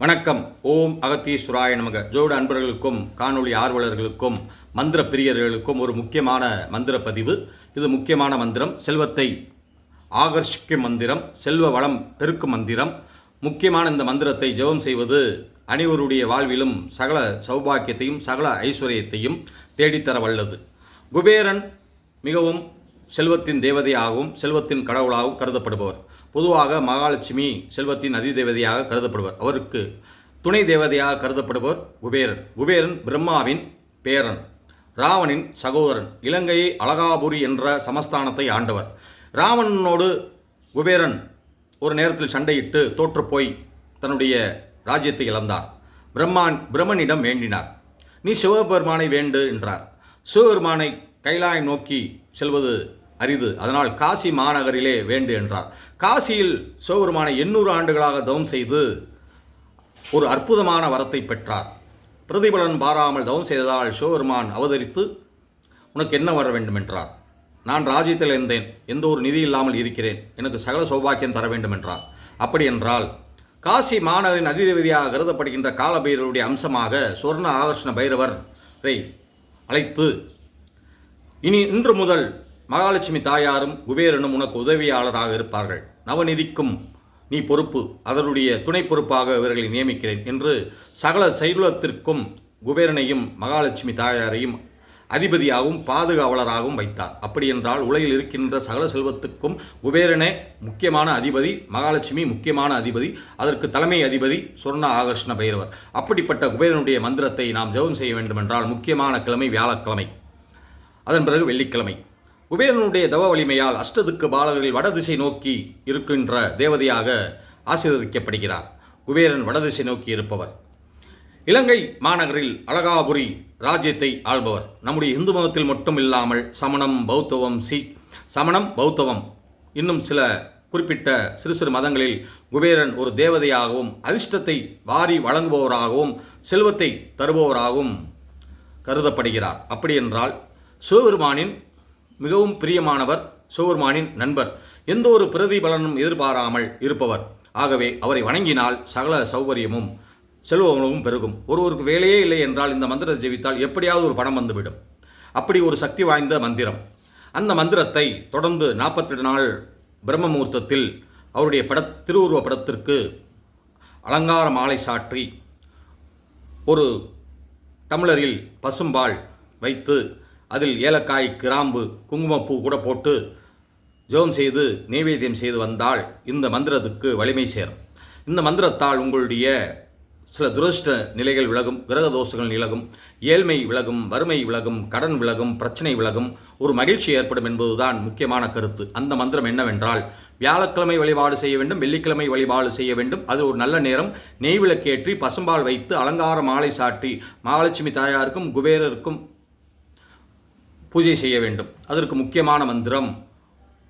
வணக்கம். ஓம் அகத்தீஸ்வராய நமக. ஜோடு அன்பர்களுக்கும் காணொளி ஆர்வலர்களுக்கும் மந்திர பிரியர்களுக்கும் ஒரு முக்கியமான மந்திர பதிவு. இது முக்கியமான மந்திரம். செல்வத்தை ஆகர்ஷிக்கும் மந்திரம். செல்வ வளம் பெருக்கும் மந்திரம். முக்கியமான இந்த மந்திரத்தை ஜெபம் செய்வது அனைவருடைய வாழ்விலும் சகல சௌபாக்கியத்தையும் சகல ஐஸ்வர்யத்தையும் தேடித்தர வல்லது. குபேரன் மிகவும் செல்வத்தின் தேவதையாகவும் செல்வத்தின் கடவுளாகவும் கருதப்படுபவர். பொதுவாக மகாலட்சுமி செல்வத்தின் அதிதேவதையாக கருதப்படுவர். அவருக்கு துணை தேவதையாக கருதப்படுபவர் குபேரன். குபேரன் பிரம்மாவின் பேரன் ராவணின் சகோதரன். இலங்கையை அழகாபுரி என்ற சமஸ்தானத்தை ஆண்டவர். ராவணனோடு குபேரன் ஒரு நேரத்தில் சண்டையிட்டு தோற்றுப்போய் தன்னுடைய ராஜ்யத்தை இழந்தார். பிரம்மான் பிரம்மனிடம் வேண்டினார். நீ சிவபெருமானை வேண்டு என்றார். சிவபெருமானை கைலாயம் நோக்கி செல்வது அரிது அதனால் காசி மாநகரிலே வேண்டு என்றார். காசியில் சிவபெருமானை எண்ணூறு ஆண்டுகளாக தவம் செய்து ஒரு அற்புதமான வரத்தை பெற்றார். பிரதிபலன் பாராமல் தவம் செய்ததால் சிவபெருமான் அவதரித்து உனக்கு என்ன வர வேண்டும்? என்றார். நான் ராஜ்யத்தில் இருந்தேன். எந்த ஒரு நிதி இல்லாமல் இருக்கிறேன். எனக்கு சகல சௌபாக்கியம் தர வேண்டும் என்றார். அப்படி என்றால் காசி மாநகரின் அதிதேவதியாக கருதப்படுகின்ற காலபைரவருடைய அம்சமாக சொர்ண ஆகர்ஷண பைரவரை அழைத்து இனி இன்று முதல் மகாலட்சுமி தாயாரும் குபேரனும் உனக்கு உதவியாளராக இருப்பார்கள். நவநிதிக்கும் நீ பொறுப்பு அதனுடைய துணை பொறுப்பாக இவர்களை நியமிக்கிறேன் என்று சகல சைலத்திற்கும் குபேரனையும் மகாலட்சுமி தாயாரையும் அதிபதியாகவும் பாதுகாவலராகவும் வைத்தார். அப்படி என்றால் உலகில் இருக்கின்ற சகல செல்வத்துக்கும் குபேரனே முக்கியமான அதிபதி மகாலட்சுமி முக்கியமான அதிபதி அதற்கு தலைமை அதிபதி சொர்ண ஆகர்ஷ்ண பைரவர். அப்படிப்பட்ட குபேரனுடைய மந்திரத்தை நாம் ஜெபம் செய்ய வேண்டுமென்றால் முக்கியமான கிழமை வியாழக்கிழமை. அதன் பிறகு வெள்ளிக்கிழமை. குபேரனுடைய தவ வலிமையால் அஷ்டதுக்கு பாலகர்கள் வடதிசை நோக்கி இருக்கின்ற தேவதையாக ஆசீர்வதிக்கப்படுகிறார். குபேரன் வடதிசை நோக்கி இருப்பவர். இலங்கை மாநகரில் அழகாபுரி ராஜ்யத்தை ஆள்பவர். நம்முடைய இந்து மதத்தில் மட்டும் இல்லாமல் சமணம் பௌத்தவம் சி சமணம் பௌத்தவம் இன்னும் சில குறிப்பிட்ட சிறு சிறு மதங்களில் குபேரன் ஒரு தேவதையாகவும் அதிர்ஷ்டத்தை வாரி வழங்குபவராகவும் செல்வத்தை தருபவராகவும் கருதப்படுகிறார். அப்படி என்றால் சிவபெருமானின் மிகவும் பிரியமானவர் சிவபெருமானின் நண்பர். எந்த ஒரு பிரதிபலனும் எதிர்பாராமல் இருப்பவர். ஆகவே அவரை வணங்கினால் சகல சௌகரியமும் செல்வமும் பெருகும். ஒருவருக்கு வேலையே இல்லை என்றால் இந்த மந்திரத்தை ஜெபித்தால் எப்படியாவது ஒரு பணம் வந்துவிடும். அப்படி ஒரு சக்தி வாய்ந்த மந்திரம். அந்த மந்திரத்தை தொடர்ந்து நாற்பத்தெட்டு நாள் பிரம்ம முகூர்த்தத்தில் அவருடைய பட திருவுருவ படத்திற்கு அலங்கார மாலை சாற்றி ஒரு டம்ளரில் பசும்பால் வைத்து அதில் ஏலக்காய் கிராம்பு குங்குமப்பூ கூட போட்டு ஜெபம் செய்து நைவேத்தியம் செய்து வந்தால் இந்த மந்திரத்துக்கு வலிமை சேரும். இந்த மந்திரத்தால் உங்களுடைய சில துரஷ்ட நிலைகள் விலகும் கிரக தோஷங்கள் விலகும் ஏழ்மை விலகும் வறுமை விலகும் கடன் விலகும் பிரச்சனை விலகும் ஒரு மகிழ்ச்சி ஏற்படும் என்பதுதான் முக்கியமான கருத்து. அந்த மந்திரம் என்னவென்றால் வியாழக்கிழமை வழிபாடு செய்ய வேண்டும் வெள்ளிக்கிழமை வழிபாடு செய்ய வேண்டும். அது ஒரு நல்ல நேரம். நெய் விளக்கேற்றி பசும்பால் வைத்து அலங்கார மாலை சாற்றி மகாலட்சுமி தாயாருக்கும் குபேரருக்கும் பூஜை செய்ய வேண்டும். அதற்கு முக்கியமான மந்திரம்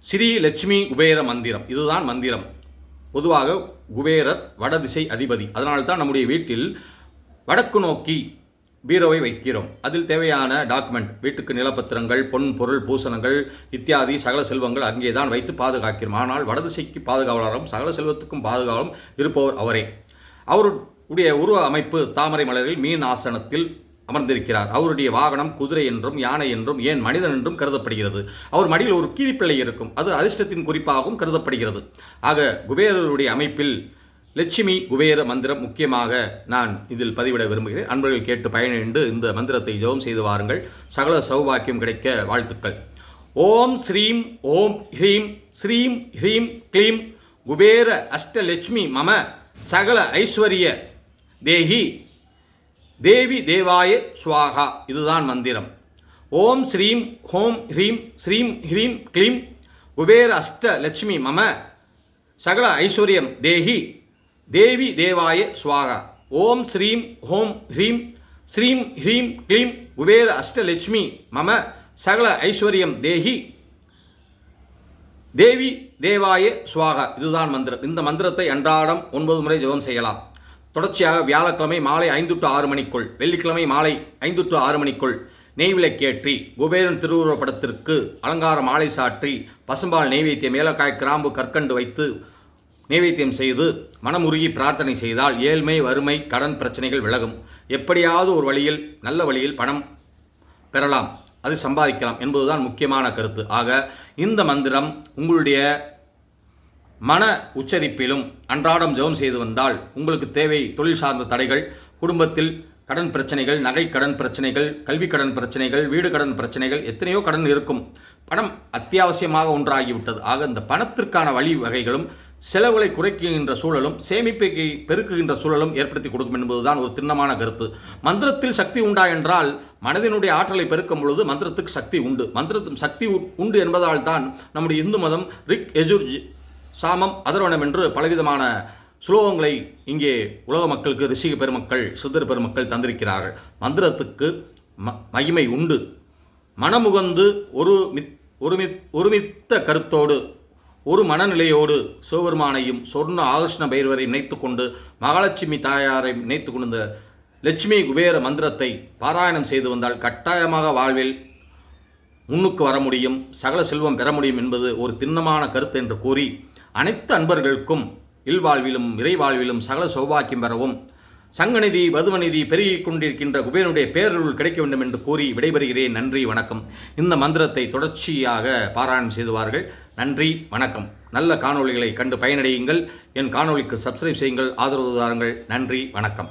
ஸ்ரீ லட்சுமி குபேர மந்திரம். இதுதான் மந்திரம். பொதுவாக குபேரர் வடதிசை அதிபதி. அதனால்தான் நம்முடைய வீட்டில் வடக்கு நோக்கி பீரோவை வைக்கிறோம். அதில் தேவையான டாக்குமெண்ட் வீட்டுக்கு நிலப்பத்திரங்கள் பொன் பொருள் பூசணங்கள் இத்தியாதி சகல செல்வங்கள் அங்கே தான் வைத்து பாதுகாக்கிறோம். ஆனால் வடதிசைக்கு பாதுகாவலரும் சகல செல்வத்துக்கும் பாதுகாவலும் இருப்பவர் அவரே. அவருடைய உருவ அமைப்பு தாமரை மலரில் மீன் ஆசனத்தில் அமர்ந்திருக்கிறார். அவருடைய வாகனம் குதிரை என்றும் யானை என்றும் ஏன் மனிதன் என்றும் கருதப்படுகிறது. அவர் மடியில் ஒரு கீழிப்பிள்ளை இருக்கும். அது அதிர்ஷ்டத்தின் குறிப்பாகவும் கருதப்படுகிறது. ஆக குபேரருடைய அமைப்பில் லட்சுமி குபேர மந்திரம் முக்கியமாக நான் இதில் பதிவிட விரும்புகிறேன். அன்பர்கள் கேட்டு பயனின்று இந்த மந்திரத்தை ஜெபம் செய்து வாருங்கள். சகல சௌபாக்கியம் கிடைக்க வாழ்த்துக்கள். ஓம் ஸ்ரீம் ஓம் ஹ்ரீம் ஸ்ரீம் ஹ்ரீம் க்ளீம். குபேர அஷ்டலட்சுமி மம சகல ஐஸ்வர்ய தேஹி தேவி தேவாய ஸ்வாகா இதுதான் மந்திரம். ஓம் ஸ்ரீம் ஹோம் ஹ்ரீம் ஸ்ரீம் ஹ்ரீம் க்ளீம். குபேர அஷ்ட லட்சுமி மம. சகல ஐஸ்வர்யம் தேஹி தேவி தேவாய ஸ்வாகா ஓம் ஸ்ரீம் ஹோம் ஹ்ரீம் ஸ்ரீம் ஹ்ரீம் க்ளீம். குபேர அஷ்டலட்சுமி மம. சகல ஐஸ்வர்யம் தேஹி தேவி தேவாய சுவாகா. இதுதான் மந்திரம். இந்த மந்திரத்தை அன்றாடம் ஒன்பது முறை ஜெபம் செய்யலாம். தொடர்ச்சியாக வியாழக்கிழமை மாலை ஐந்து டு ஆறு மணிக்குள் வெள்ளிக்கிழமை மாலை ஐந்து டு ஆறு மணிக்குள் நெய்விளக்கேற்றி குபேரன் திருவுருவ படத்திற்கு அலங்கார மாலை சாற்றி பசும்பால் நெய்வேத்தியம் ஏலக்காய் கிராம்பு கற்கண்டு வைத்து நைவேத்தியம் செய்து மனமுருகி பிரார்த்தனை செய்தால் ஏழ்மை வறுமை கடன் பிரச்சனைகள் விலகும். எப்படியாவது ஒரு வழியில் நல்ல வழியில் பணம் பெறலாம். அது சம்பாதிக்கலாம் என்பதுதான் முக்கியமான கருத்து. ஆக இந்த மந்திரம் உங்களுடைய மன உச்சரிப்பிலும் அன்றாடம் ஜெபம் செய்து வந்தால் உங்களுக்கு தேவை தொழில் சார்ந்த தடைகள் குடும்பத்தில் கடன் பிரச்சனைகள் நகை கடன் பிரச்சனைகள் கல்வி கடன் பிரச்சனைகள் வீடு கடன் பிரச்சனைகள் எத்தனையோ கடன் இருக்கும். பணம் அத்தியாவசியமாக ஒன்றாகிவிட்டது. ஆக இந்த பணத்திற்கான வழி வகைகளும் செலவுகளை குறைக்கின்ற சூழலும் சேமிப்பை பெருக்குகின்ற சூழலும் ஏற்படுத்தி கொடுக்கும் என்பதுதான் ஒரு திண்ணமான கருத்து. மந்திரத்தில் சக்தி உண்டா என்றால் மனதினுடைய ஆற்றலை பெருக்கும் பொழுது மந்திரத்துக்கு சக்தி உண்டு. மந்திரத்துக்கு சக்தி உண்டு என்பதால் தான் நம்முடைய இந்து மதம் ரிக் எஜுர்ஜி சாமம் அதர்வனம் என்று பலவிதமான சுலோகங்களை இங்கே உலக மக்களுக்கு ரிஷிக பெருமக்கள் சித்தர் பெருமக்கள் தந்திருக்கிறார்கள். மந்திரத்துக்கு ம மகிமை உண்டு. மனமுகந்து ஒரு மித் ஒருமித் ஒருமித்த கருத்தோடு ஒரு மனநிலையோடு சிவபெருமானையும் சொர்ண ஆகர்ஷ்ண பைரவரையும் நினைத்து கொண்டு மகாலட்சுமி தாயாரையும் நினைத்து கொண்டு லட்சுமி குபேர மந்திரத்தை பாராயணம் செய்து வந்தால் கட்டாயமாக வாழ்வில் முன்னுக்கு வர முடியும் சகல செல்வம் பெற முடியும் என்பது ஒரு திண்ணமான கருத்து என்று கூறி அனைத்து அன்பர்களுக்கும் இல்வாழ்விலும் இறைவாழ்விலும் சகல சௌபாக்கியம் பெறவும் சங்கநிதி பதுமநிதி பெருகிக் கொண்டிருக்கின்ற குபேரனுடைய பேரருள் கிடைக்க வேண்டும் என்று கூறி விடைபெறுகிறேன். நன்றி வணக்கம். இந்த மந்திரத்தை தொடர்ச்சியாக பாராயணம் செய்துவார்கள். நன்றி வணக்கம். நல்ல காணொளிகளை கண்டு பயனடையுங்கள். என் காணொளிக்கு சப்ஸ்கிரைப் செய்யுங்கள். ஆதரவு தாருங்கள். நன்றி வணக்கம்.